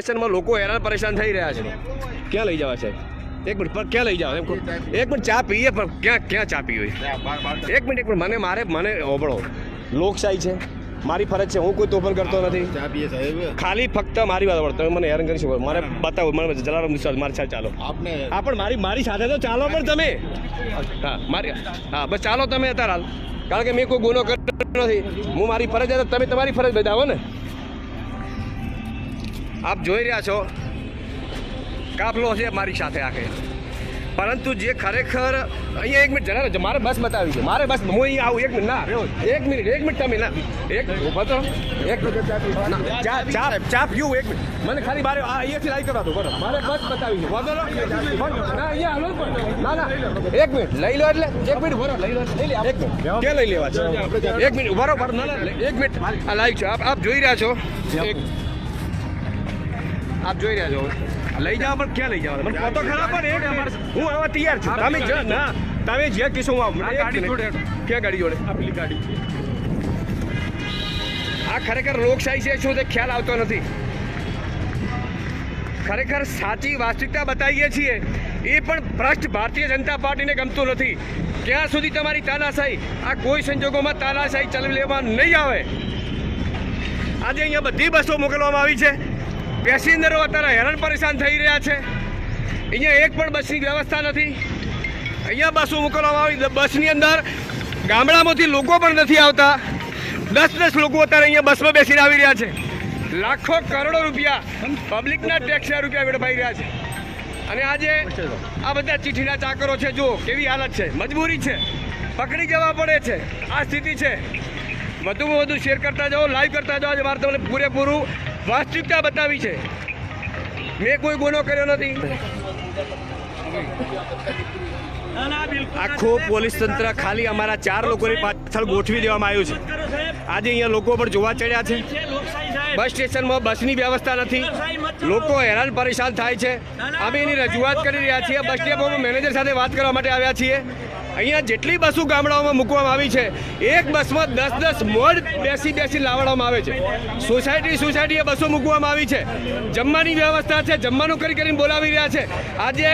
સ્ટેશનમાં લોકો હેરાન પરેશાન થઈ રહ્યા છે. ક્યાં લઈ જવા છે? એક મિનિટ પણ ક્યાં લઈ જાવ. એક મિનિટ ચા પીએ પણ ક્યાં ક્યાં ચા પીવી? એક મિનિટ એક મિનિટ મને મારે મને ઓબળો લોકશાહી છે. મારી ફરજ છે. હું કોઈ તોફાન કરતો નથી. ખાલી ફક્ત મારી વાત તમે મને હેરાન કરી શકો. મારે બતાવો મને જલારામ વિશ્વાસ મારી સાથે ચાલો. આપને હા પણ મારી મારી સાથે તો ચાલો પણ તમે. હા મારી હા બસ ચાલો તમે અત્યારે હાલ. કારણ કે મેં કોઈ ગુનો કર્યો નથી. હું મારી ફરજ હતા તમે તમારી ફરજ બજાવો ને. આપ જોઈ રહ્યા છો. કાફલો છે મારી સાથે આખે. પરંતુ જે ખરેખર, અહીંયા એક મિનિટ, જરા મારે બસ બતાવી છે. મારે બસ, હું અહીંયા આવું, એક મિનિટ, ના એક મિનિટ એક મિનિટ તમે, ના. એક ઊભા એક ચા ચા ચા પીવું, એક મિનિટ. મને ખાલી મારે આ અહીંયાથી લાઈ કરવા દો બરો મારે બસ બતાવી છે. વાંધો ના, અહીંયા હલો ના ના. એક મિનિટ, લઈ લો એટલે. એક મિનિટ બરો લઈ લો લઈ લે. એક મિનિટ. ક્યાં લઈ લેવા છે? એક મિનિટ રહો ના એક મિનિટ. આ લાઈવ છે. આપ જોઈ રહ્યા છો. એક આપ જોઈ રહ્યા છો. લઈ જાવ પણ ક્યાં લઈ જવા મને ફોટો ખરાબ પણ એક હું આવા તૈયાર છું. તમે જ ના તમે જે કીધું હું ગાડી જોડે ક્યાં ગાડી જોડે? આપેલી ગાડી આ ખરેખર લોકશાહી છે શું તે ખ્યાલ આવતો નથી? ખરેખર સાચી વાસ્તવિકતા બતાવીએ છીએ. એ પણ ભ્રષ્ટ ભારતીય જનતા પાર્ટીને ગમતું નથી. ક્યાં સુધી તમારી તાનાશાહી? આ કોઈ સંજોગોમાં તાનાશાહી ચલાવી લેવા નહીં આવે. આજે અહીંયા બધી બસો મોકલવામાં આવી છે. પેસેન્જરો અત્યારે હેરાન પરેશાન થઈ રહ્યા છે. અહીંયા એક પણ બસની વ્યવસ્થા નથી. અહીંયા બસો મોકલવામાં આવી. બસની અંદર ગામડામાંથી લોકો પણ નથી આવતા. દસ દસ લોકો અત્યારે અહીંયા બસમાં બેસીને આવી રહ્યા છે. લાખો કરોડો રૂપિયા પબ્લિકના ટેક્સના રૂપિયા વેડફાઈ રહ્યા છે. અને આજે આ બધા ચીઠીના ચાકરો છે જો કેવી હાલત છે. મજબૂરી છે. પકડી જવા પડે છે. આ સ્થિતિ છે. વધુમાં વધુ શેર કરતા જાઓ, લાઈવ કરતા જાઓ. આજે મારે તમને પૂરેપૂરું વાસ્તવિકતા બતાવી છે. મેં કોઈ ગુનો કર્યો નથી. આખું પોલીસ તંત્ર ખાલી અમારા ચાર લોકોની પાછળ ગોઠવી દેવામાં આવ્યું છે. આજે અહીંયા લોકો પણ જોવા ચડ્યા છે. બસ સ્ટેશનમાં બસની વ્યવસ્થા નથી. લોકો હેરાન પરેશાન થાય છે. અમે એની રજૂઆત કરી રહ્યા છીએ. બસ ડેપોમાં મેનેજર સાથે વાત કરવા માટે આવ્યા છીએ. અહીંયા જેટલી બસો ગામડાઓમાં મૂકવામાં આવી છે, એક બસમાં દસ દસ મોડ બેસી બેસી લાવવામાં આવે છે. સોસાયટી સોસાયટીએ બસો મૂકવામાં આવી છે. જમવાની વ્યવસ્થા છે, જમવાનું કરી કરીને બોલાવી રહ્યા છે. આજે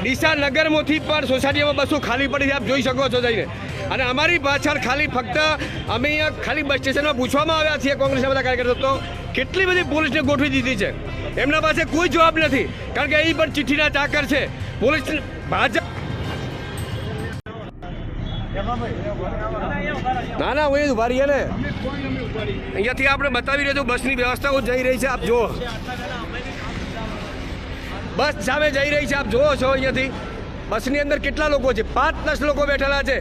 ડીસા નગરમાંથી પણ સોસાયટીમાં બસો ખાલી પડી છે, આપ જોઈ શકો છો જઈને. અને અમારી પાછળ ખાલી ફક્ત અમે અહીંયા ખાલી બસ સ્ટેશનમાં પૂછવામાં આવ્યા છીએ કોંગ્રેસના બધા કાર્યકર્તા તો કેટલી બધી પોલીસને ગોઠવી દીધી છે? એમના પાસે કોઈ જવાબ નથી. કારણ કે એ પણ ચિઠ્ઠીના ચાકર છે. પોલીસ ભાજપ ના ના, હું ઊભા રહીએ ને. અહીંયાથી આપણે બતાવી રહ્યો છું, બસની વ્યવસ્થાઓ જઈ રહી છે, આપ જુઓ. બસ સામે જઈ રહી છે, આપ જુઓ છો અહીંયાથી. બસની અંદર કેટલા લોકો છે? પાંચ, દસ લોકો બેઠેલા છે.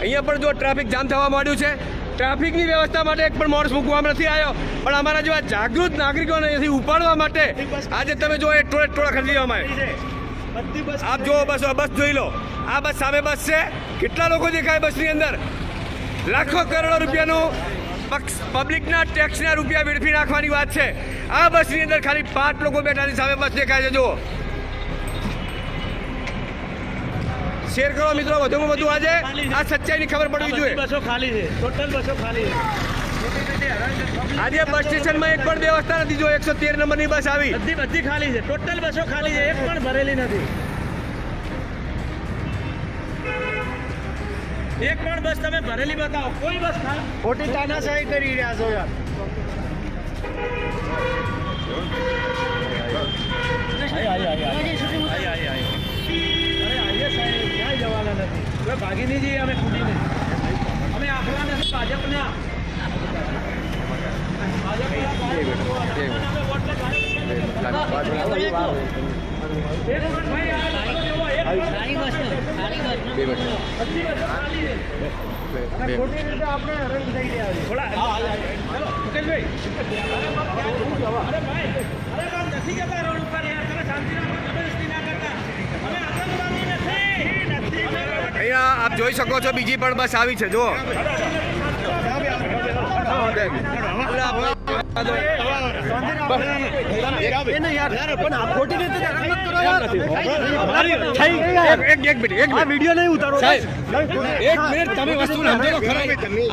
અહીંયા પણ જો ટ્રાફિક જામ થવા માંડ્યું છે, ટ્રાફિકની વ્યવસ્થા માટે એક પણ માણસ મૂકવામાં નથી આવ્યો. પણ અમારા જેવા જાગૃત નાગરિકોને અહીંથી ઉપાડવા માટે આજે તમે જો એ ટોળે ટોળા ખરીદી દેવામાં આવે આપ જુઓ બસ બસ જોઈ લો. આ બસ સામે બસ છે. કેટલા લોકો દેખાય બસની અંદર? લાખો કરોડો રૂપિયાનું પબ્લિકના ટેક્સના રૂપિયા વેડફી નાખવાની વાત છે. આ બસની અંદર ખાલી પાંચ લોકો બેઠા છે સામે બસ દેખાય છે જુઓ. શેર કરો મિત્રો વધુમાં વધુ આજે. આ સચ્ચાઈની ખબર પડવી જોઈએ. બસો ખાલી છે. ટોટલ બસો ખાલી છે. આજે બસ સ્ટેશનમાં એક પણ વ્યવસ્થા નથી. જો એકસો તેર નંબરની બસ આવી. બધી બધી ખાલી છે. ટોટલ બસો ખાલી છે. એક પણ ભરેલી નથી. એક પણ બસ તમે ભરેલી બતાવો. કોઈ બસ ખોટી તાનાશાહી કરી રહ્યા છો યાર. ભાગી નહીં જઈએ અમે ખૂટીને. અમે આખલા નથી ભાજપના. આપ જોઈ શકો છો બીજી પણ બસ આવી છે જુઓ. એક એક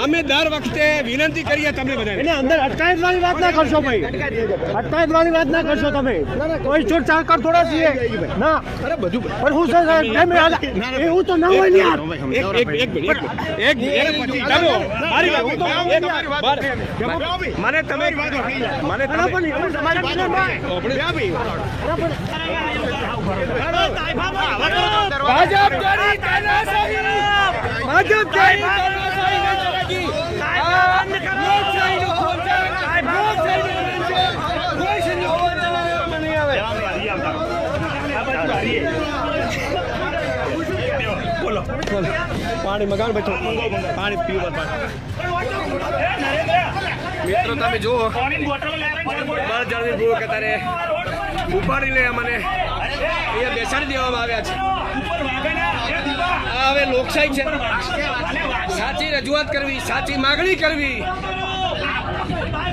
અમે દર વખતે વિનંતી કરીએ તમે અંદર અટકાયત વાળી વાત ના કરશો ભાઈ. અટકાયત વાળી વાત ના કરશો તમે. કોઈ ચાકર થોડા છીએ. ના. અરે બધું પણ હું? એવું તો ના. હોય ને યાર. એક એક એક મિનિટ એક મિનિટ. એક તમે મને તમે મને ના તમે ભાજપ તાનાશાહી કરી ન છે. કોઈ ચલાવવામાં નહીં આવે. પાણી મગાડ બેઠો. પાણી પીવું મિત્રો તમે જુઓ. બળ જળવી ભૂ કે તારે ઉપાડીને મને અહીંયા બેસાડી દેવામાં આવ્યા છે. આ હવે લોકશાહી છે. સાચી રજૂઆત કરવી સાચી માગણી કરવી.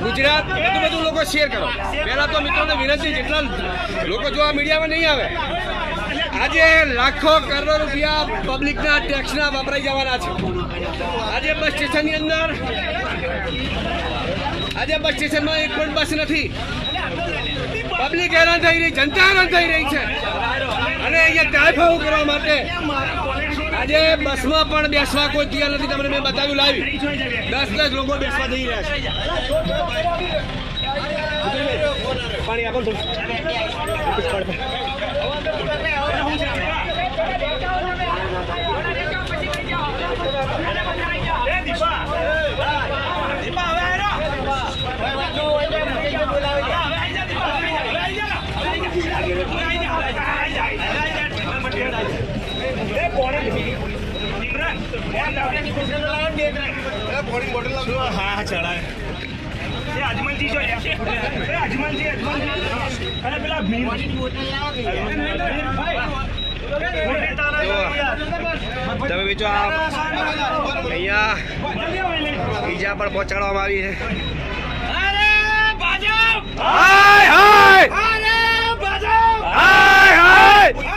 ગુજરાત બધું બધું લોકો શેર કરો. પહેલાં તો મિત્રોને વિનંતી જેટલા લોકો જોવા મીડિયામાં નહીં આવે આજે લાખો કરોડો રૂપિયા પબ્લિકના ટેક્સના વપરાઈ જવાના છે. આજે બસ સ્ટેશનની અંદર આજે બસ સ્ટેશનમાં એક પણ બસ નથી. પબ્લિક હેરાન થઈ રહી જનતા હેરાન થઈ રહી છે. અને અહીંયા ટાઈફાઉ કરવા માટે આજે બસમાં પણ બેસવા કોઈ તૈયાર નથી. તમને મેં બતાવ્યું લાવી દસ દસ લોકો બેસવા જઈ રહ્યા છે. પાણી આપો થોડું. હા ચડાય અજમલજી જો અજમલજી અજમલજી અને પેલા તમે બીજો આ અહીંયા બીજા પણ પહોંચાડવામાં આવી છે. હાય હાય! હાય હાય!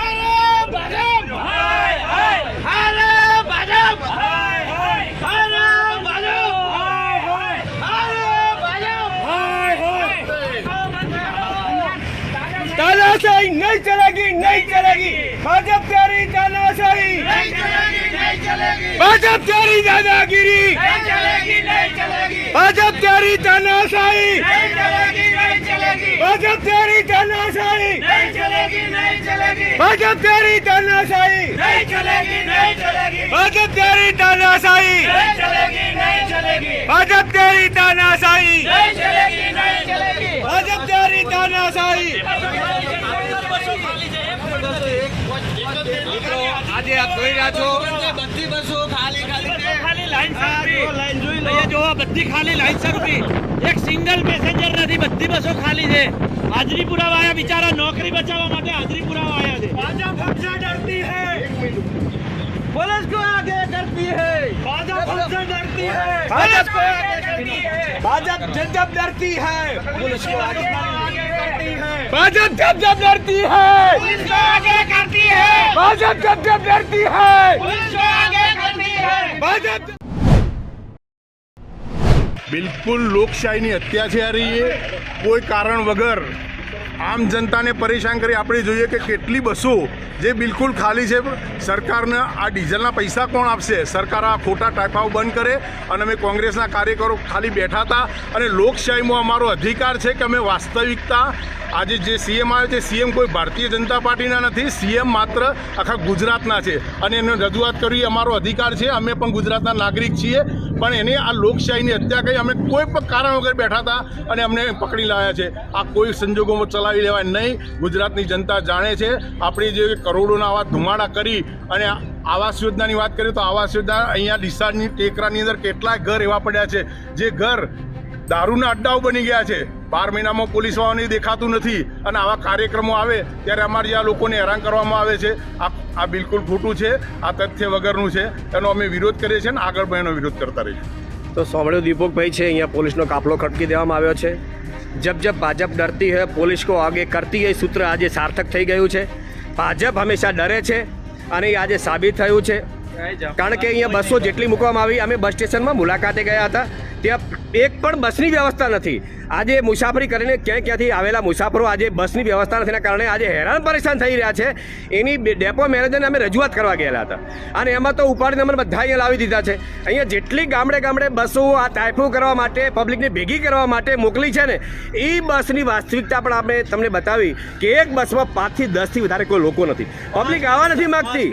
तानाशाही नहीं चलेगी नहीं चलेगी भाजप प्यारी तानाशाही भाजप प्यारी दादागिरी भाजप प्यारी तानाशाही भाजप प्यारी तानाशाही भाजप प्यारी तानाशाही भाजप प्यारी तानाशाही भाजप प्यारी तानाशाही भाजप प्यारी तानाशाही મિત્રો આજે આપ જોઈ રહ્યા છો બધી બસો ખાલી ખાલી છે. ખાલી લાઈન અહીંયા જોવો બધી ખાલી લાઈન સર ઊભી એક સિંગલ પેસેન્જર નથી બધી બસો ખાલી છે હાજરી પુરાવા આયા બિચારા નોકરી બચાવવા માટે હાજરી પુરાવા આયા છે ભાજપ हमसे डरती है पुलिस को आगे करती है भाजप हमसे डरती है भाजप को आगे करती है भाजप जब जब डरती है पुलिस को आगे करती है भाजप जब जब डरती है पुलिस को आगे करती है भाजप जब जब डरती है पुलिस को आगे करती है भाजप બિલકુલ લોકશાહીની અત્યાચારી એ કોઈ કારણ વગર આમ જનતાને પરેશાન કરી આપણે જોઈએ કે કેટલી બસો જે બિલકુલ ખાલી છે, સરકારને આ ડીઝલના પૈસા કોણ આપશે? સરકાર આ ખોટા ટાંકાઓ બંધ કરે અને અમે કોંગ્રેસના કાર્યકરો ખાલી બેઠા હતા અને લોકશાહીમાં અમારો અધિકાર છે કે અમે વાસ્તવિકતા. આજે જે સીએમ આવે છે, સીએમ કોઈ ભારતીય જનતા પાર્ટીના નથી, સીએમ માત્ર આખા ગુજરાતના છે અને એને રજૂઆત કરવી અમારો અધિકાર છે, અમે પણ ગુજરાતના નાગરિક છીએ. પણ એને આ લોકશાહીની હત્યા કરી અમે કોઈ પણ કારણ વગર બેઠા હતા અને અમને પકડી લાવ્યા છે. આ કોઈ સંજોગોમાં ચલાવી લેવાય નહીં. ગુજરાતની જનતા જાણે છે. આપણી જે કરોડોના આવા ધુમાડા કરી અને આવાસ યોજનાની વાત કરીએ તો આવાસ યોજના અહીંયા ડીસાની ટેકરાની અંદર કેટલાય ઘર એવા પડ્યા છે. જે ઘર દારૂના અડ્ડાઓ બની ગયા છે. બાર મહિનામાં પોલીસ વાળાને દેખાતું નથી અને આવા કાર્યક્રમો આવે ત્યારે અમારી આ લોકોને હેરાન કરવામાં આવે છે. આ આ બિલકુલ ખોટું છે. આ તથ્ય વગરનું છે. એનો અમે વિરોધ કરીએ છીએ અને આગળ પણ એનો વિરોધ કરતા રહીશું. તો સાંભળ્યું દીપકભાઈ છે, અહીંયા પોલીસનો કાફલો ખટકી દેવામાં આવ્યો છે. જબ જબ ભાજપ ડરતી હૈ પોલીસ કો આગે કરતી હૈ સૂત્ર આજે સાર્થક થઈ ગયું છે ભાજપ હંમેશા ડરે છે અને એ આજે સાબિત થયું છે કારણ કે અહીંયા બસો જેટલી મૂકવામાં આવી અમે બસ સ્ટેશનમાં મુલાકાતે ગયા હતા ત્યાં એક પણ બસની વ્યવસ્થા નથી. આજે મુસાફરી કરીને ક્યાંય ક્યાંથી આવેલા મુસાફરો આજે બસની વ્યવસ્થા નથીના કારણે આજે હેરાન પરેશાન થઈ રહ્યા છે. એની ડેપો મેનેજરને અમે રજૂઆત કરવા ગયેલા હતા. અને એમાં તો ઉપાડીને નંબર બધા અહીંયા લાવી દીધા છે. અહીંયા જેટલી ગામડે ગામડે બસો આ ટાઈપનું કરવા માટે પબ્લિકને ભેગી કરવા માટે મોકલી છે ને એ બસની વાસ્તવિકતા પણ આપણે તમને બતાવી કે એક બસમાં પાંચથી દસથી વધારે કોઈ લોકો નથી. પબ્લિક આવવા નથી માંગતી.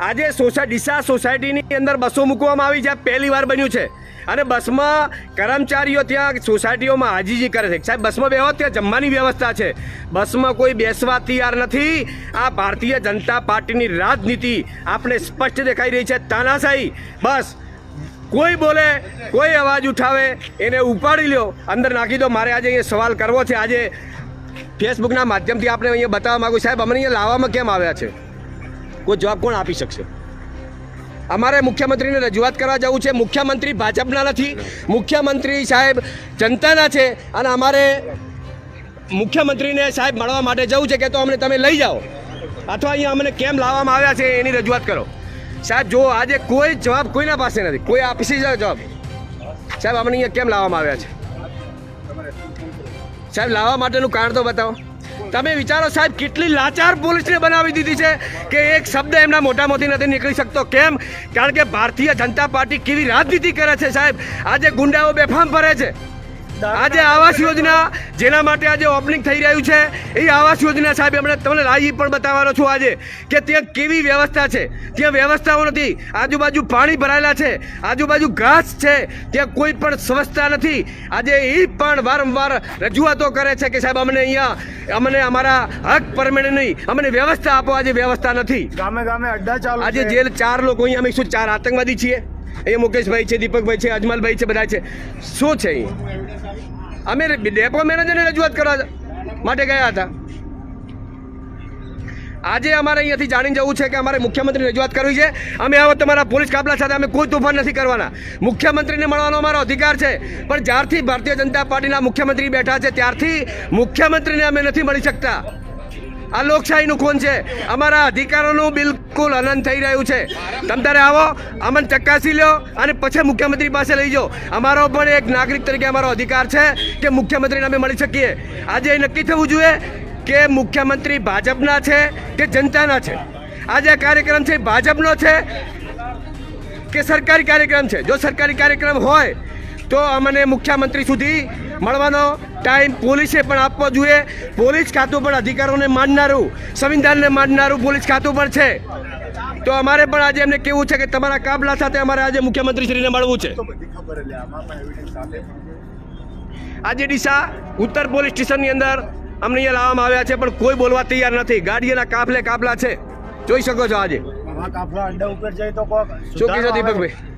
આજે સોસાય ડીસા સોસાયટીની અંદર બસો મૂકવામાં આવી છે. પહેલી વાર બન્યું છે. અને બસમાં કર્મચારીઓ ત્યાં સોસાયટીઓમાં હાજીજી કરે છે. સાહેબ, બસમાં બેહો, ત્યાં જમવાની વ્યવસ્થા છે. બસમાં કોઈ બેસવા તૈયાર નથી. આ ભારતીય જનતા પાર્ટીની રાજનીતિ આપણે સ્પષ્ટ દેખાઈ રહી છે. તાનાશાહી, બસ. કોઈ બોલે, કોઈ અવાજ ઉઠાવે, એને ઉપાડી લ્યો. અંદર નાખી દો. મારે આજે અહીંયા સવાલ કરવો છે. આજે ફેસબુકના માધ્યમથી આપણે અહીંયા બતાવવા માંગુ સાહેબ, અમને અહીંયા લાવવામાં કેમ આવ્યા છે? કોઈ જવાબ કોણ આપી શકશે? અમારે મુખ્યમંત્રીને રજૂઆત કરવા જવું છે. મુખ્યમંત્રી ભાજપના નથી. મુખ્યમંત્રી સાહેબ જનતાના છે અને અમારે મુખ્યમંત્રીને સાહેબ મળવા માટે જવું છે કે તો અમને તમે લઈ જાઓ. અથવા અહીંયા અમને કેમ લાવવામાં આવ્યા છે એની રજૂઆત કરો. સાહેબ, જો આજે કોઈ જવાબ કોઈના પાસે નથી. કોઈ આપી શકે જવાબ. સાહેબ, અમને અહીંયા કેમ લાવવામાં આવ્યા છે? સાહેબ, લાવવા માટેનું કારણ તો બતાવો. તમે વિચારો સાહેબ, કેટલી લાચાર પોલીસને બનાવી દીધી છે કે એક શબ્દ એમના મોઢામાંથી નથી નીકળી શકતો. કેમ? કારણ કે ભારતીય જનતા પાર્ટી કેવી રાજનીતિ કરે છે સાહેબ? આજે ગુંડાઓ બેફામ ફરે છે. આજે આવાસ યોજના જેના માટે આજે ઓપનિંગ થઈ રહ્યું છે, એ આવાસ યોજના સાહેબ, એમણે તમને લાઈ પણ બતાવવાનો છું આજે કે ત્યાં કેવી વ્યવસ્થા છે? ત્યાં વ્યવસ્થાઓ નથી. આજુબાજુ પાણી ભરાયેલા છે. આજુબાજુ ઘાસ છે. ત્યાં કોઈ પણ સ્વચ્છતા નથી. આજે એ પણ વારંવાર રજૂઆતો કરે છે કે સાહેબ, અમને અહીંયા અમને અમારા હક પરમેણે નહીં. અમને વ્યવસ્થા આપો. આજે વ્યવસ્થા નથી. ગામે ગામે અડ્ડા ચાલુ આજે જેલ ચાર લોકો અહીંયા અમે શું ચાર આતંકવાદી છીએ? એ મુકેશભાઈ છે દીપકભાઈ છે અજમલભાઈ છે બધા છે. શું છે અહીં અમે ડેપો મેનેજરને રજૂઆત કરવા માટે ગયા હતા. આજે અમારે અહીંયાથી જાણી જવું છે કે અમારે મુખ્યમંત્રીને રજૂઆત કરવી છે. અમે આવો તમારા પોલીસ કાફલા સાથે અમે કોઈ તોફાન નથી કરવાના. મુખ્યમંત્રીને મળવાનો અમારો અધિકાર છે. પણ જ્યારથી ભારતીય જનતા પાર્ટીના મુખ્યમંત્રી બેઠા છે, ત્યારથી મુખ્યમંત્રીને અમે નથી મળી શકતા. આ લોકશાહીનું ખૂન છે. અમારા અધિકારોનું બિલકુલ હનન થઈ રહ્યું છે. તમ તારે આવો, અમને ચકાસી લો અને પછી મુખ્યમંત્રી પાસે લઈ જાઓ. અમારો પણ એક નાગરિક તરીકે અમારો અધિકાર છે કે મુખ્યમંત્રીને અમે મળી શકીએ. આજે નક્કી થવું જોઈએ કે મુખ્યમંત્રી ભાજપના છે કે જનતાના છે? આજે કાર્યક્રમ છે ભાજપનો છે કે સરકારી કાર્યક્રમ છે? જો સરકારી કાર્યક્રમ હોય તો અમને મુખ્યમંત્રી સુધી મળવાનો ટાઈમ પોલીસે પણ આપવો જોઈએ. પોલીસ ખાતું પણ અધિકારોને માનનારું સંવિધાનને માનનારું પોલીસ ખાતું પણ છે. તો અમારે પણ આજે એમને કેવું છે કે તમારા કાબલા સાથે અમારે આજે મુખ્યમંત્રીશ્રીને મળવું છે. આજે ડીસા ઉત્તર પોલીસ સ્ટેશનની અંદર અમને અહીંયા લાવવામાં આવ્યા છે પણ કોઈ બોલવા તૈયાર નથી. ગાડીઓના કાફલે કાફલા છે. જોઈ શકો છો આજે. કાફલા અડ્ડા ઉપર જાય તો શું કહેશો દીપકભાઈ?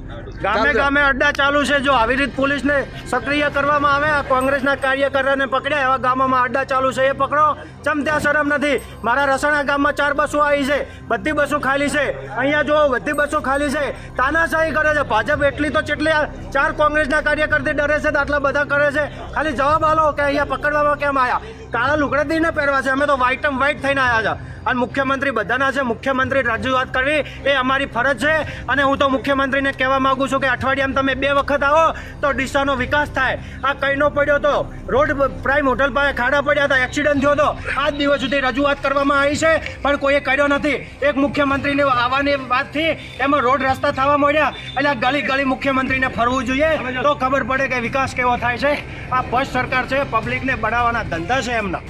ગામે ગામે અડ્ડા ચાલુ છે. જો આવી રીત પોલીસને સક્રિય કરવામાં આવે આ કોંગ્રેસના કાર્યકરોને પકડ્યા એવા ગામોમાં અડ્ડા ચાલુ છે. એ પકડો. ચમ ત્યાં શરમ નથી. મારા રસણા ગામમાં ચાર બસો આવી છે. બધી બસો ખાલી છે. અહીંયા જો બધી બસો ખાલી છે. તાનાશાહી કરે છે. ભાજપ એટલી તો ચેટલી ચાર કોંગ્રેસના કાર્યકરથી ડરે છે આટલા બધા કરે છે. ખાલી જવાબ આલો કે અહીંયા પકડવામાં કેમ આવ્યા કાળા લુગડા દઈને પહેરવા છે. અમે તો વ્હાઈટ એમ વ્હાઈટ થઈને આવ્યા છે અને મુખ્યમંત્રી બધાના છે. મુખ્યમંત્રી રજૂઆત કરવી એ અમારી ફરજ છે. અને હું તો મુખ્યમંત્રીને કહેવા માંગુ છું કે અઠવાડિયામાં તમે બે વખત આવો તો ડીસાનો વિકાસ થાય. આ કઈનો પડ્યો તો? રોડ પ્રાઇમ હોટલ પાસે ખાડા પડ્યા હતા, એક્સિડન્ટ થયો હતો આજ દિવસ સુધી રજૂઆત કરવામાં આવી છે, પણ કોઈએ કર્યો નથી. એક મુખ્યમંત્રીને આવવાની વાતથી એમાં રોડ રસ્તા થવા મળ્યા એટલે આ ગલી ગલી મુખ્યમંત્રીને ફરવું જોઈએ. તો ખબર પડે કે વિકાસ કેવો થાય છે. આ ફર્સ્ટ સરકાર છે, પબ્લિકને બઢાવવાના ધંધા છે એમના.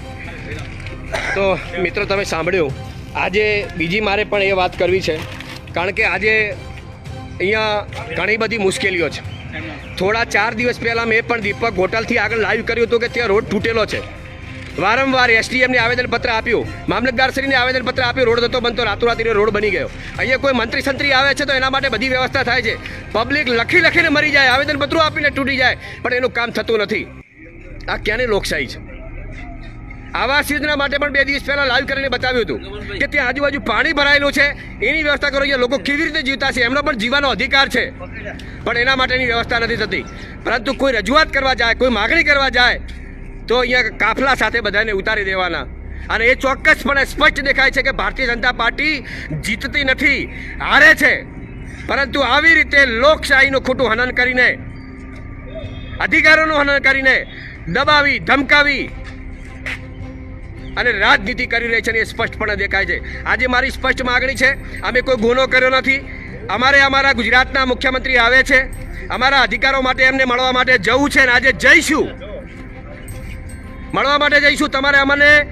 તો મિત્રો, તમે સાંભળ્યું. આજે બીજી મારે પણ એ વાત કરવી છે. કારણ કે આજે અહીંયા ઘણી બધી મુશ્કેલીઓ છે. થોડા ચાર દિવસ પહેલાં મેં પણ દીપક હોટલથી આગળ લાઈવ કર્યું હતું કે ત્યાં રોડ તૂટેલો છે. વારંવાર એસડીએમને આવેદનપત્ર આપ્યું. મામલતદારશ્રીને આવેદનપત્ર આપ્યું. રોડ થતો બનતો, રાતોરાતીનો રોડ બની ગયો. અહીંયા કોઈ મંત્રી સંત્રી આવે છે તો એના માટે બધી વ્યવસ્થા થાય છે. પબ્લિક લખી લખીને મરી જાય, આવેદનપત્રો આપીને તૂટી જાય, પણ એનું કામ થતું નથી. આ ક્યાંની લોકશાહી છે? આવાસ યોજના માટે પણ બે દિવસ પહેલાં લાઈવ કરીને બતાવ્યું હતું કે ત્યાં આજુબાજુ પાણી ભરાયેલું છે. એની વ્યવસ્થા કરો, અહીંયા લોકો કેવી રીતે જીવતા છે, એમનો પણ જીવવાનો અધિકાર છે. પણ એના માટેની વ્યવસ્થા નથી થતી. પરંતુ કોઈ રજૂઆત કરવા જાય, કોઈ માગણી કરવા જાય, તો અહીંયા કાફલા સાથે બધાને ઉતારી દેવાના. અને એ ચોક્કસપણે સ્પષ્ટ દેખાય છે કે ભારતીય જનતા પાર્ટી જીતતી નથી, હારે છે. પરંતુ આવી રીતે લોકશાહીનું ખોટું હનન કરીને, અધિકારોનું હનન કરીને દબાવી, ધમકાવી અને રાજનીતિ કરી રહી છે ને એ સ્પષ્ટપણે દેખાય છે. આજે મારી સ્પષ્ટ માગણી છે, અમે કોઈ ગુનો કર્યો નથી. અમારે અમારા ગુજરાતના મુખ્યમંત્રી આવે છે. અમારા અધિકારો માટે એમને મળવા માટે જવું છે ને આજે જઈશું. મળવા માટે જઈશું. તમારે અમને,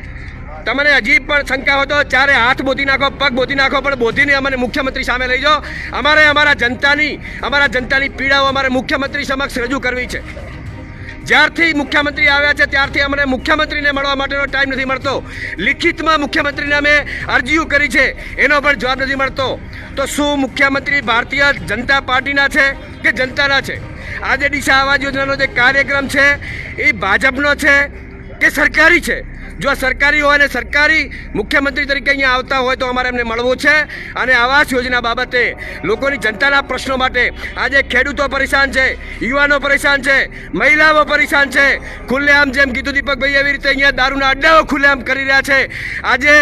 તમને હજી પણ શંકા હોય તો ચારે હાથ બોધી નાખો, પગ બોધી નાખો, પણ બોધીને અમને મુખ્યમંત્રી સામે લઈ જાઓ. અમારે અમારા જનતાની અમારા જનતાની પીડાઓ અમારે મુખ્યમંત્રી સમક્ષ રજૂ કરવી છે. જ્યારથી મુખ્યમંત્રી આવ્યા છે, ત્યારથી અમને મુખ્યમંત્રીને મળવા માટેનો ટાઈમ નથી મળતો. લિખિતમાં મુખ્યમંત્રીને અમે અરજીઓ કરી છે, એનો પણ જવાબ નથી મળતો. તો શું મુખ્યમંત્રી ભારતીય જનતા પાર્ટીના છે કે જનતાના છે? આજે દિશા આવાજ યોજનાનો જે કાર્યક્રમ છે, એ ભાજપનો છે કે સરકારી છે? જો સરકારી હોય અને સરકારી મુખ્યમંત્રી તરીકે અહીંયા આવતા હોય તો અમારે એમને મળવું છે. અને આવાસ યોજના બાબતે લોકોની જનતાના પ્રશ્નો માટે આજે ખેડૂતો પરેશાન છે, યુવાનો પરેશાન છે, મહિલાઓ પરેશાન છે. ખુલ્લેઆમ જેમ કીધું દીપકભાઈ એવી રીતે અહીંયા દારૂના અડ્ડાઓ ખુલ્લેઆમ કરી રહ્યા છે. આજે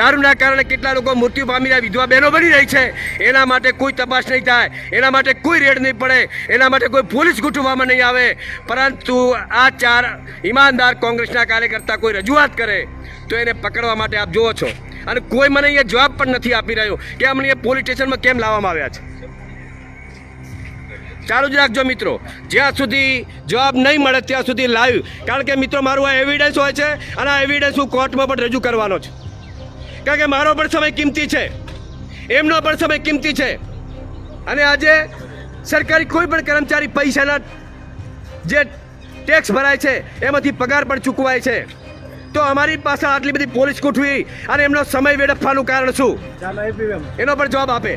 દારૂના કારણે કેટલા લોકો મૃત્યુ પામી રહ્યા વિધવા બહેનો બની રહી છે. એના માટે કોઈ તપાસ નહીં થાય, એના માટે કોઈ રેડ નહીં પડે, એના માટે કોઈ પોલીસ ગોઠવવામાં નહીં આવે. પરંતુ આ ચાર ઈમાનદાર કોંગ્રેસના કાર્યકર્તા કોઈ રજૂઆત કરે તો એને પકડવા માટે આપ જુઓ છો. અને કોઈ મને અહીંયા જવાબ પણ નથી આપી રહ્યો કે અમને એ પોલીસ સ્ટેશનમાં કેમ લાવવામાં આવ્યા છે. ચાલુ જ રાખજો મિત્રો. જ્યાં સુધી જવાબ નહીં મળે ત્યાં સુધી લાઈવ. કારણ કે મિત્રો, મારું આ એવિડન્સ હોય છે અને આ એવિડન્સ હું કોર્ટમાં પણ રજૂ કરવાનો છે. કારણ કે મારો પણ સમય કિંમતી છે. એમનો પણ સમય કિંમતી છે. અને આજે સરકારી કોઈ પણ કર્મચારી પૈસાના જે ટેક્સ ભરાય છે, એમાંથી પગાર પણ ચૂકવાય છે. તો અમારી પાસે આટલી બધી પોલીસ ગોઠવી અને એમનો સમય વેડફવાનું કારણ શું? એનો પણ જવાબ આપે.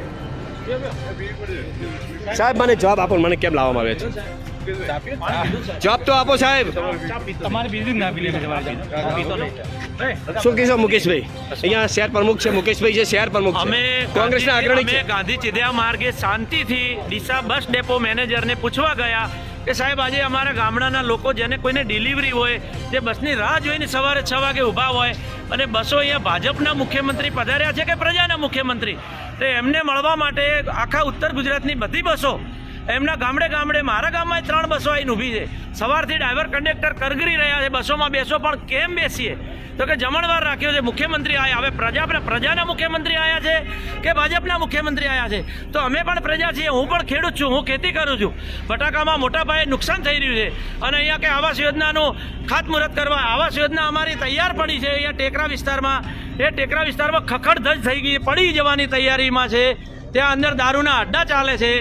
સાહેબ મને જવાબ આપો મને કેમ લાવવામાં આવે છે? જવાબ તો આપો સાહેબ. તમારે બીજું ના પી લે તમારે પીતો નહીં. શું કહેશો મુકેશભાઈ? અહીંયા શહેર પ્રમુખ છે મુકેશભાઈ છે શહેર પ્રમુખ અમે કોંગ્રેસના અગ્રણી છે. ગાંધી ચિધિયા માર્ગે શાંતિથી ડીસા બસ ડેપો મેનેજરને પૂછવા ગયા કે સાહેબ આજે અમારા ગામડાના લોકો જેને કોઈને ડિલિવરી હોય જે બસની રાહ જોઈને સવારે છ વાગે ઊભા હોય અને બસો અહીંયા ભાજપના મુખ્યમંત્રી પધાર્યા છે કે પ્રજાના મુખ્યમંત્રી તો એમને મળવા માટે આખા ઉત્તર ગુજરાતની બધી બસો એમના ગામડે ગામડે, મારા ગામમાં ત્રણ બસો આવીને ઊભી છે. સવારથી ડ્રાઈવર કંડક્ટર કરગરી રહ્યા છે. બસોમાં બેસો, પણ કેમ બેસીએ? તો કે જમણવાર રાખ્યો છે. મુખ્યમંત્રી આવ્યા હવે પ્રજા પ્રજાના મુખ્યમંત્રી આવ્યા છે કે ભાજપના મુખ્યમંત્રી આવ્યા છે? તો અમે પણ પ્રજા છીએ. હું પણ ખેડૂત છું. હું ખેતી કરું છું. બટાકામાં મોટા પાયે નુકસાન થઈ રહ્યું છે. અને અહીંયા કે આવાસ યોજનાનું ખાતમુહૂર્ત કરવા, આવાસ યોજના અમારી તૈયાર પડી છે. અહીંયા ટેકરા વિસ્તારમાં, એ ટેકરા વિસ્તારમાં ખખડધજ થઈ ગઈ પડી જવાની તૈયારીમાં છે. ત્યાં અંદર દારૂના અડ્ડા ચાલે છે.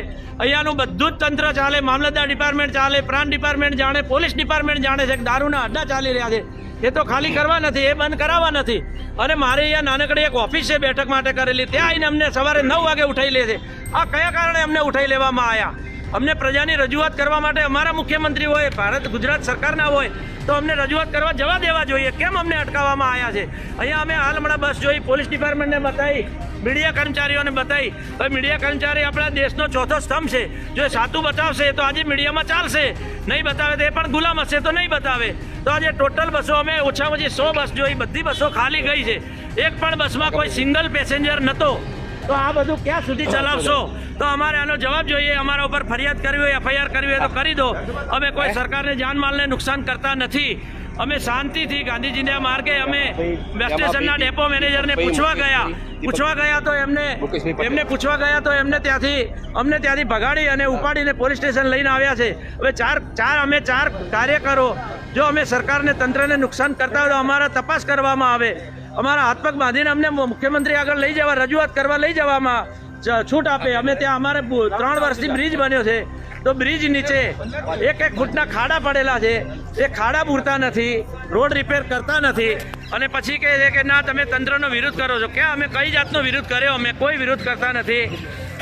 અહીંયાનું બધું જ તંત્ર ચાલે, મામલતદાર ડિપાર્ટમેન્ટ ચાલે પ્રાંત ડિપાર્ટમેન્ટ જાણે, પોલીસ ડિપાર્ટમેન્ટ જાણે છે કે દારૂના અડ્ડા ચાલી રહ્યા છે. એ તો ખાલી કરવા નથી, એ બંધ કરાવવા નથી. અને મારે અહીંયા નાનકડી એક ઓફિસ છે બેઠક માટે કરેલી, ત્યાં આવીને અમને સવારે નવ વાગે ઉઠાઈ લે છે. આ કયા કારણે અમને ઉઠાઈ લેવામાં આવ્યા અમને પ્રજાની રજૂઆત કરવા માટે અમારા મુખ્યમંત્રી હોય, ભારત, ગુજરાત સરકારના હોય, તો અમને રજૂઆત કરવા જવા દેવા જોઈએ. કેમ અમને અટકાવવામાં આવ્યા છે? અહીંયા અમે હાલ હમણાં બસ જોઈ, પોલીસ ડિપાર્ટમેન્ટને બતાવી, મીડિયા કર્મચારીઓને બતાવી. હવે મીડિયા કર્મચારી આપણા દેશનો ચોથો સ્તંભ છે. જો સાચું બતાવશે, તો આજે મીડિયામાં ચાલશે. નહીં બતાવે તો એ પણ ગુલામ હશે, તો નહીં બતાવે. તો આજે ટોટલ બસો, અમે ઓછામાં ઓછી સો બસ જોઈ, બધી બસો ખાલી ગઈ છે. એક પણ બસમાં કોઈ સિંગલ પેસેન્જર નહોતો તો આ બધું ક્યાં સુધી ચલાવશો? તો અમારે આનો જવાબ જોઈએ અમારા ઉપર ફરિયાદ કરવી હોય એફઆઈઆર કરવી હોય તો કરી દો. અમે કોઈ સરકારને જાનમાલને નુકસાન કરતા નથી. અમે શાંતિથી ગાંધીજીના માર્ગે અમે બસ સ્ટેશનના ડેપો મેનેજરને પૂછવા ગયા. પૂછવા ગયા તો એમને એમને પૂછવા ગયા તો એમને ત્યાંથી અમને ત્યાંથી ભગાડી અને ઉપાડીને પોલીસ સ્ટેશન લઈને આવ્યા છે. હવે ચાર ચાર અમે ચાર કાર્યકરો જો અમે સરકારને, તંત્રને નુકસાન કરતા હોય તો અમારા તપાસ કરવામાં આવે. અમારા હાથ બાંધીને અમને મુખ્યમંત્રી આગળ લઈ જવા, રજૂઆત કરવા લઈ જવામાં છૂટ આપે. અમે ત્યાં અમારે ત્રણ વર્ષથી બ્રિજ બન્યો છે. તો બ્રિજ નીચે એક એક ફૂટના ખાડા પડેલા છે. એ ખાડા પૂરતા નથી, રોડ રિપેર કરતા નથી. અને પછી કહે છે કે, ના, તમે તંત્રનો વિરોધ કરો છો. ક્યાં? અમે કઈ જાતનો વિરોધ કર્યો? અમે કોઈ વિરોધ કરતા નથી.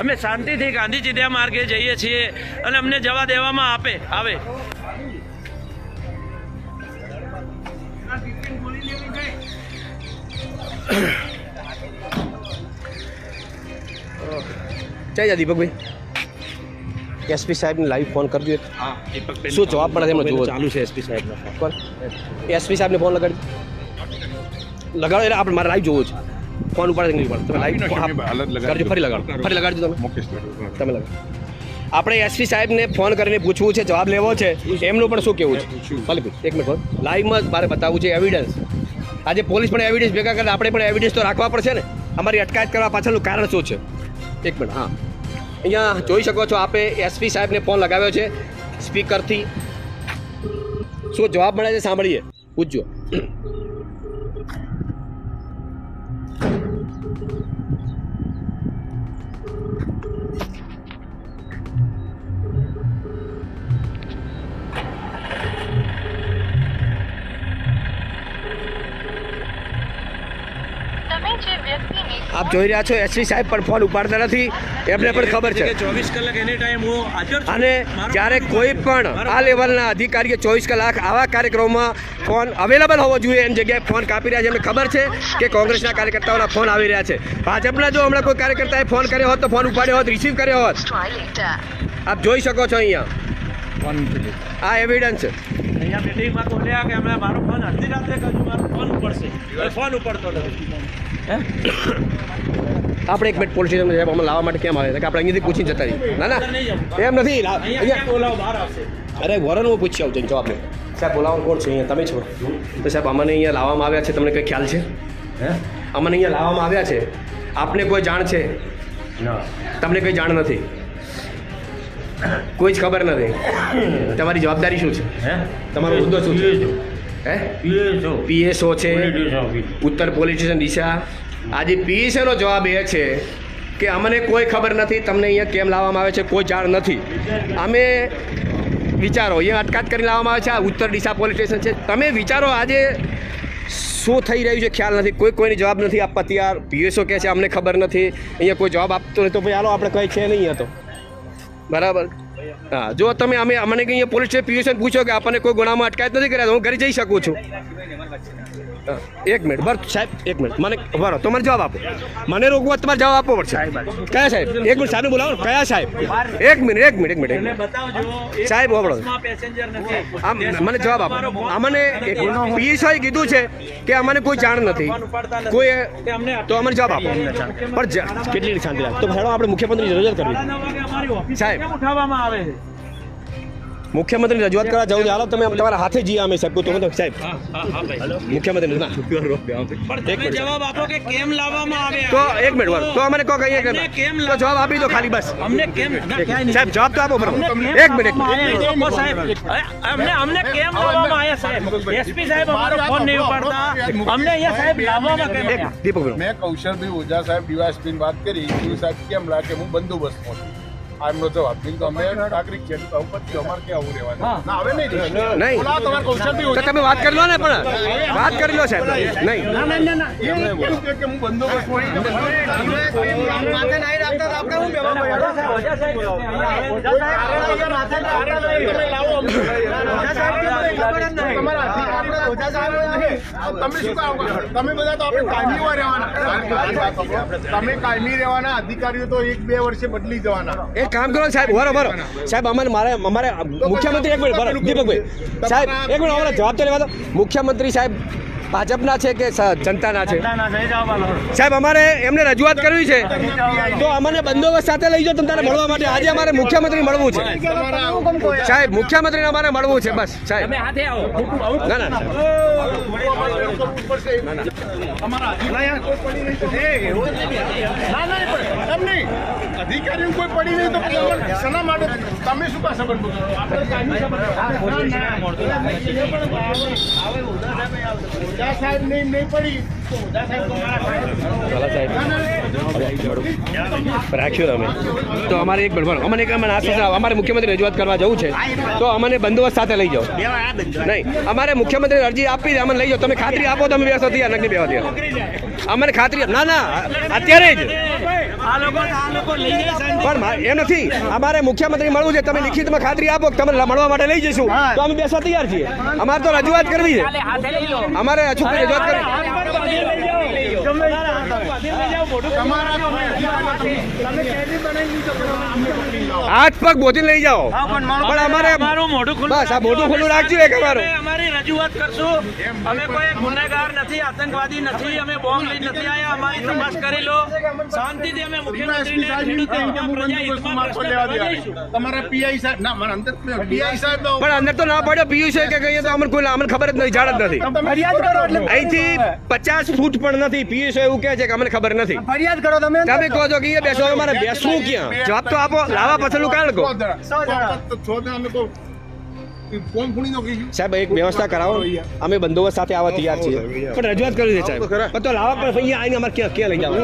અમે શાંતિથી ગાંધીજી ચિંધ્યા માર્ગે જઈએ છીએ અને અમને જવા દેવામાં આપે આવે. જય જા દીપકભાઈ. એસપી સાહેબને લાઈવ ફોન કરજો હા દીપકબેન શું જવાબ મળે છે એમનો જુઓ. ચાલુ છે એસપી સાહેબનો ફોન કોણ? એસપી સાહેબને ફોન લગાડી. લગાડો એટલે આપણે મારે લાઈવ જોવો છે. ફોન ઉપાડે નહીં પણ તમે લાઈવ. કરજો ફરી લગાડો. ફરી લગાડજો તમે. તમે લગાડો. આપણે એસપી સાહેબને ફોન કરીને પૂછવું છે જવાબ લેવો છે. એમનું પણ શું કેવું છે? ભલે એક મિનિટ લાઈવમાં જ મારે બતાવવું છે એવિડન્સ આજે પોલીસ પણ એવિડન્સ ભેગા કરે, આપણે પણ એવિડન્સ તો રાખવા પડશે ને. અમારી અટકાયત કરવા પાછળનું કારણ શું છે? એક મિનિટ હા. અહીંયા જોઈ શકો છો, આપે એસપી સાહેબને ફોન લગાવ્યો છે સ્પીકરથી શું જવાબ મળે છે, સાંભળીએ. પૂછજો. આપ જોઈ રહ્યા છો એસપી સાહેબ પણ ફોન ઉપાડતા નથી. એમને પણ ખબર છે. ચોવીસ કલાક એની ટાઈમ હું અને જ્યારે કોઈ પણ આ લેવલના અધિકારીએ ચોવીસ કલાક આવા કાર્યક્રમમાં ફોન અવેલેબલ હોવો જોઈએ એમ જગ્યાએ ફોન કાપી રહ્યા છે. એમને ખબર છે કે કોંગ્રેસના કાર્યકર્તાઓના ફોન આવી રહ્યા છે. ભાજપના જો હમણાં કોઈ કાર્યકર્તાએ ફોન કર્યો હોત તો ફોન ઉપાડ્યો હોત રિસીવ કર્યો હોત. આપ જોઈ શકો છો અહીંયા. આ એવિડન્સ છે અહીંયા મીટિંગમાં બોલ્યા કે અમે મારો ફોન અડધી રાત્રે કર્યું મારો ફોન ઉપડશે. ફોન ઉપડતો નથી. આપણે એક મિનિટ પોલીસ સ્ટેશન સાહેબ અમે લાવવા માટે કેમ આવે કે આપણે અહીંયાથી પૂછીને જતા રહીએ. ના ના. એમ નથી. બોલાવો? અરે વરણ હું પૂછી આવું છું જવાબ લે સાહેબ બોલાવવાનું કોણ છે અહીંયા? તમે છો? તો સાહેબ અમને અહીંયા લાવવામાં આવ્યા છે તમને કંઈ ખ્યાલ છે? હે? અમને અહીંયા લાવવામાં આવ્યા છે? આપને કોઈ જાણ છે? તમને કંઈ જાણ નથી? કોઈ જ ખબર નથી? તમારી જવાબદારી શું છે? તમારો મુદ્દો શું છે? હે? પીએસઓ. છે. ઉત્તર પોલીસ સ્ટેશન દિશા. આજે પીએસઓનો જવાબ એ છે કે અમને કોઈ ખબર નથી તમને અહીંયા કેમ લાવવામાં આવે છે કોઈ જાણ નથી. અમે વિચારો અહીંયા અટકાત કરી લાવવામાં આવે છે આ ઉત્તર દિશા પોલીસ સ્ટેશન છે. તમે વિચારો આજે શું થઈ રહ્યું છે ખ્યાલ નથી. કોઈ કોઈને જવાબ નથી આપવા તૈયાર. પીએસઓ કહે છે અમને ખબર નથી. અહીંયા કોઈ જવાબ આપતો નથી. તો ભાઈ હાલો આપણે કંઈ છે નહીં હતો તો. બરાબર? હા, જો તમે અમે અમને કંઈ પોલીસ સ્ટેશન પૂછો કે આપણને કોઈ ગુનામાં અટકાયત નથી કર્યા હું ઘરે જઈ શકું છું. એક મિનિટ બર સાહેબ એક મિનિટ. મને બરો તો મને જવાબ આપો. મને રોકવા તમારે જવાબ આપવો પડશે. કયા સાહેબ? એક મિનિટ સાહેબ બોલાવો કયા સાહેબ? એક મિનિટ એક મિનિટ એક મિનિટ સાહેબ, નથી આમ મને જવાબ આપો. અમને પીએસઆઈ કીધું છે કે અમને કોઈ જાણ નથી. કોઈ તો અમને જવાબ આપો. પણ કેટલી શાંતિ રાખ. તો હેડો આપણે મુખ્યમંત્રી રજૂઆત કરવી. સાહેબ. ઉઠાવવામાં આવે છે મુખ્યમંત્રી રજૂઆત કરવા જવું હાલો તમે તમારા હાથે જઈએ અમે સાહેબ. તો તમે સાહેબ. હા હા હા મુખ્યમંત્રી ના. જવાબ આપો કે કેમ લાવવામાં આવે તો એક મિનિટ વાર તો અમને કહો કહીએ કે કેમ તો જવાબ આપી દો ખાલી બસ. અમને કેમ. સાહેબ જવાબ તો આપો બરાબર. એક મિનિટ. સાહેબ. અમને અમને કેમ લાવવામાં આવ્યા સાહેબ? એસપી સાહેબ અમારો ફોન નહીં ઉપાડતા. અમને અહીંયા સાહેબ લાવવામાં કેમ દીપક મેં કૌશલભાઈ ઓઝા સાહેબ ડીવાયએસપીની વાત કરી. સાહેબ કેમ લાગે? હું બંદોબસ્તમાં છું આ એમનો જવાબ. બિલ તો અમે નાગરિક છે તો પછી અમારે ક્યાં આવું રહેવાનું. ના હવે નહીં નહીં. બોલા તમારે કૌશલભાઈ તો તમે વાત કરી લો ને પણ. વાત કરી લો સાહેબ. નહીં. એ કેમ કહે કે હું બંદોબસ્તમાં છું? માથે નહીં રાખતા તો આપણે શું કહેવા ઓઝા સાહેબ, ઓજા સાહેબ, ઓઝા સાહેબ, તમે લાવો અમને. તમારા અધિકારી ઓજા સાહેબ નહીં. તમે શું કામ કરો? તમે બધા તો આપણે કાયમી રહેવાના. તમે કાયમી રહેવાના અધિકારીઓ તો એક બે વર્ષે બદલી જવાના. એક કામ કરો સાહેબ બરો બરો સાહેબ અમારે મારે અમારે મુખ્યમંત્રી એક મિનિટ બરો દીપકભાઈ સાહેબ એક મિનિટ અમારે જવાબ તો લેવા દો. મુખ્યમંત્રી સાહેબ ભાજપના છે કે જનતાના છે? સાહેબ અમારે એમને રજૂઆત કરવી છે. તો અમને બંદોબસ્ત સાથે લઈ જાઓ તમને મળવા માટે. આજે અમારે મુખ્યમંત્રી મળવું છે. સાહેબ મુખ્યમંત્રીને અમારે મળવું છે બસ સાહેબ. ના ના. ના એમ નહીં અધિકારીઓ કોઈ પડી નહીં તો શેના માટે? તમે શું પાસે બંધ સાહેબ નહીં નહીં પડી. તો ઓઝા સાહેબ તો મારા સાહેબ. રાખ્યું અમે તો અમારે એક મિનિટ અમને એક. અમારે મુખ્યમંત્રી રજૂઆત કરવા જવું છે. તો અમને બંદોબસ્ત સાથે લઈ જાઓ. નહીં. અમારે મુખ્યમંત્રી અરજી આપી દે અમને લઈ જાઓ. તમે ખાતરી આપો તમે વ્યવસ્થા થયા નક્કી બેવા તૈયાર. અમને ખાતરી ના ના અત્યારે જ. પણ એમ નથી. અમારે મુખ્યમંત્રી મળવું છે તમે લિખિતમાં ખાતરી આપો કે તમે મળવા માટે લઈ જઈશું. તો અમે બેસવા તૈયાર છીએ. અમારે તો રજૂઆત કરવી છે. અમારે અછૂત રજૂઆત કરવી હાથ પગ બોધી લઈ જાઓ. પણ અમારે બસ આ મોઢું ખુલ્લું રાખજો એક અમારું અમારી રજૂઆત કરશું. અમે કોઈ ગુનેગાર નથી આતંકવાદી નથી અમે બોમ્બ લઈને નથી આવ્યા અમારી તપાસ કરી લો શાંતિથી અમે મુખ્યમંત્રીને ખેડૂતો હિતમાં, પ્રજા હિતમાં પ્રશ્ન કરવા જઈશું. તમારા પીઆઈ સાહેબ ના મને અંદર પીઆઈ સાહેબ પણ અંદર તો ના પડ્યો પીયું છે કે કહીએ તો અમને કોઈ અમને ખબર જ નથી જાણ જ નથી ફરિયાદ કરો એટલે અહીંથી પચાસ ફૂટ પણ નથી પીયું છે એવું કહે છે કે અમને ખબર નથી ફરિયાદ કરો તમે તમે કહો છો કે બેસો અમારે બેસવું ક્યાં જવાબ તો આપો લાવા પાછળનું કારણ કહો સાહેબ એક વ્યવસ્થા કરાવો. અમે બંદોબસ્ત સાથે આવવા તૈયાર છીએ. પણ રજૂઆત કરવી છે સાહેબ. તો લાવા પણ અહીંયા આવીને અમારે ક્યાં ક્યાં લઈ જવા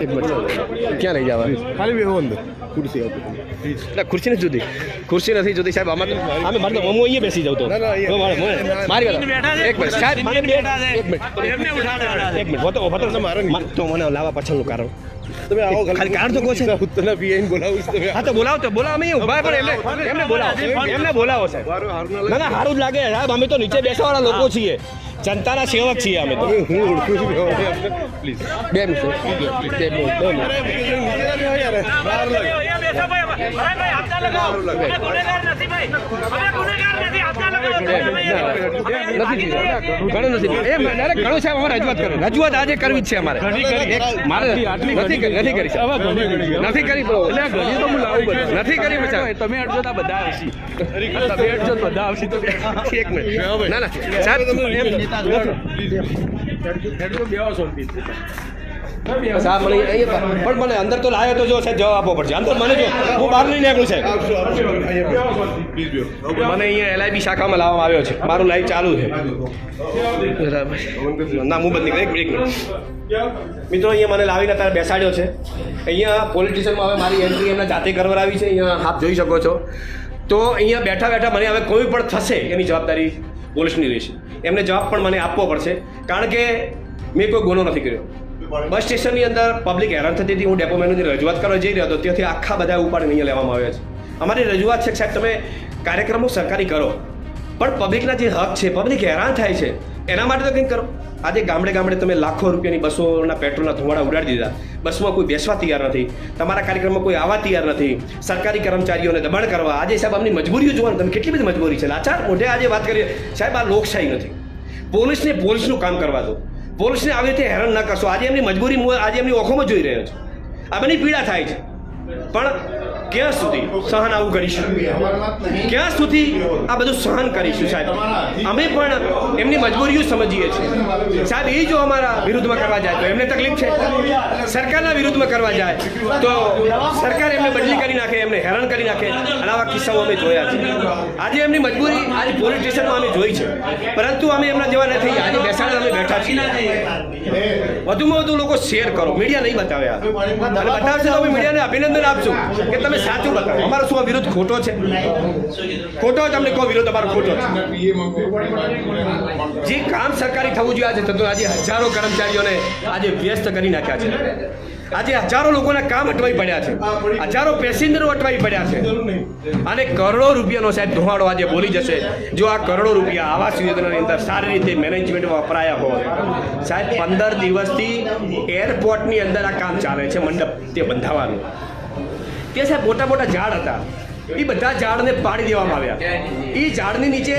એક મિનિટ. ક્યાં લઈ જવા ખાલી બેહો અંદર. ખુરશી આપો. એટલે ખુરશી નથી જુદી ખુરશી નથી જુદી સાહેબ. અમારે અમે મારે તો હું અહીંયા બેસી જાઉં તો. તો મારે- વાત એક મિનિટ સાહેબ. એક મિનિટ. એક મિનિટ. તો મને લાવા પાછળનું કારણ. તમે આવો ખાલી કાર તો કહો છે. ઉત્તરના પીઆઈ બોલાવું છું તમે. હા તો બોલાવો તો. બોલાવો અમે ઊભા પણ એમને એમને બોલાવો. એમને બોલાવો સાહેબ. ના ના સારું જ લાગે. સાહેબ અમે તો નીચે બેસવાવાળા લોકો છીએ. જનતાના સેવક છીએ અમે તો. હું ઓળખું છું પ્લીઝ બે મિનિટ બે મિનિટ બેસો ભાઈ. ભાઈ, હાથના લગાવો. અમે ગુનેગાર નથી ભાઈ. અમે ગુનેગાર નથી. હાથના લગાવો. તમે અહીંયા નથી જીવ્યા. ઘણું નથી જીવ્યા. એ ઘણું સાહેબ અમારે રજૂઆત કરે રજૂઆત આજે કરવી જ છે અમારે મારે નથી કરી નથી કરી. નથી કરી નથી કરી સાહેબ. તમે અડશો આ બધા આવશે તમે બધા આવશે તો એક મિનિટ ના ના સાહેબ સાહેબ અહીંયા પણ મને અંદર તો લાયો તો જો સાહેબ, જવાબ આપવો પડશે. અંદર મને જો, હું બહાર નહીં નીકળું સાહેબ. મને અહીંયા એલઆઈબી શાખામાં લાવવામાં આવ્યો છે. મારું લાઈવ ચાલુ છે. બરાબર. ના, હું બંધ એક મિનિટ મિત્રો, અહીંયા મને લાવીને અત્યારે બેસાડ્યો છે. અહીંયા પોલિટિશિયનમાં હવે મારી એન્ટ્રી એમના જાતે કરવરાવી છે. અહીંયા આપ જોઈ શકો છો. તો અહીંયા બેઠા બેઠા મને હવે કોઈ પણ થશે એની જવાબદારી પોલીસની રહેશે. એમને જવાબ પણ મને આપવો પડશે. કારણ કે મેં કોઈ ગુનો નથી કર્યો. બસ સ્ટેશનની અંદર પબ્લિક હેરાન થતી હતી. હું ડેપો મેનેજરની રજૂઆત કરવા જઈ રહ્યો હતો. ત્યાંથી આખા બધા ઉપાડીને અહીંયા લેવામાં આવ્યા છે. અમારી રજૂઆત છે કે સાહેબ, તમે કાર્યક્રમો સરકારી કરો. પણ પબ્લિકના જે હક છે પબ્લિક હેરાન થાય છે, એના માટે તો કંઈક કરો. આજે ગામડે ગામડે તમે લાખો રૂપિયાની બસોના પેટ્રોલના ધુમાડા ઉડાડી દીધા. બસમાં કોઈ બેસવા તૈયાર નથી. તમારા કાર્યક્રમમાં કોઈ આવવા તૈયાર નથી. સરકારી કર્મચારીઓને દબાણ કરવા. આજે સાહેબ, આમની મજબૂરીઓ જોવાનું તમે કેટલી બધી મજબૂરી છે. લાચાર મોઢે આજે વાત કરીએ. સાહેબ, આ લોકશાહી નથી. પોલીસને પોલીસનું કામ કરવા દો. પોલીસને આવી રીતે હેરાન ન કરશો. આજે એમની મજબૂરી આજે એમની ઓખોમાં જોઈ રહ્યો છું. આ બની પીડા થાય છે. પણ ક્યાં સુધી સહન આવું કરીશું? ક્યાં સુધી આ બધું સહન કરીશું સાહેબ? અમે પણ એમની મજબૂરીઓ સમજીએ છીએ. સાહેબ, એ જો અમારા વિરુદ્ધમાં કરવા જાય તો એમને તકલીફ છે? સરકારના વિરુદ્ધમાં કરવા જાય તો સરકાર એમને બદલી કરી નાખે, એમને હેરાન કરી નાખે. અને આવા કિસ્સાઓ અમે જોયા છે. આજે એમની મજબૂરી આજે પોલીસ સ્ટેશનમાં અમે જોઈ છે. પરંતુ અમે એમના જેવા નથી. આજે બેસાડે અમે બેઠા છીએ. વધુમાં વધુ લોકો શેર કરો. મીડિયા નહીં બતાવ્યા અને બતાવશે તો અમે મીડિયાને અભિનંદન આપશું કે તમે સાચું બતાવો. અમારો શું વિરોધ ખોટો છે? ખોટો તમને કહો, વિરોધ અમારો ખોટો છે. જે કામ સરકારી થવું જોઈએ આજે થતું આજે હજારો કર્મચારીઓને આજે વ્યસ્ત કરી નાખ્યા છે. આજે હજારો લોકોના કામ અટવાઈ પડ્યા છે. હજારો પેસેન્જરો અટવાઈ પડ્યા છે. અને કરોડો રૂપિયાનો સાહેબ ધોવાડો આજે બોલી જશે. જો આ કરોડો રૂપિયા આવાસ યોજનાની અંદર સારી રીતે મેનેજમેન્ટમાં વપરાયા હોય, સાહેબ, પંદર દિવસથી એરપોર્ટની અંદર આ કામ ચાલે છે, મંડપ તે બંધાવાનું. તે સાહેબ મોટા મોટા ઝાડ હતા. એ બધા ઝાડને પાડી દેવામાં આવ્યા. એ ઝાડની નીચે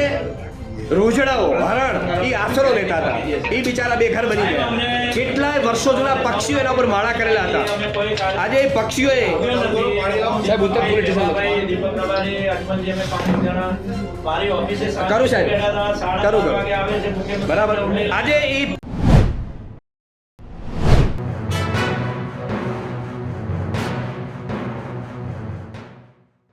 રોજડાઓ હરણ એ આશરો લેતા હતા. એ બિચારા બેઘર બની ગયા. કેટલાય વર્ષો જૂના પક્ષીઓ એના ઉપર માળા કરેલા હતા. આજે એ પક્ષીઓએ સાહેબ ઉત્તર પોલીસ સ્ટેશન કરું સાહેબ. કરું કરું. બરાબર. આજે એ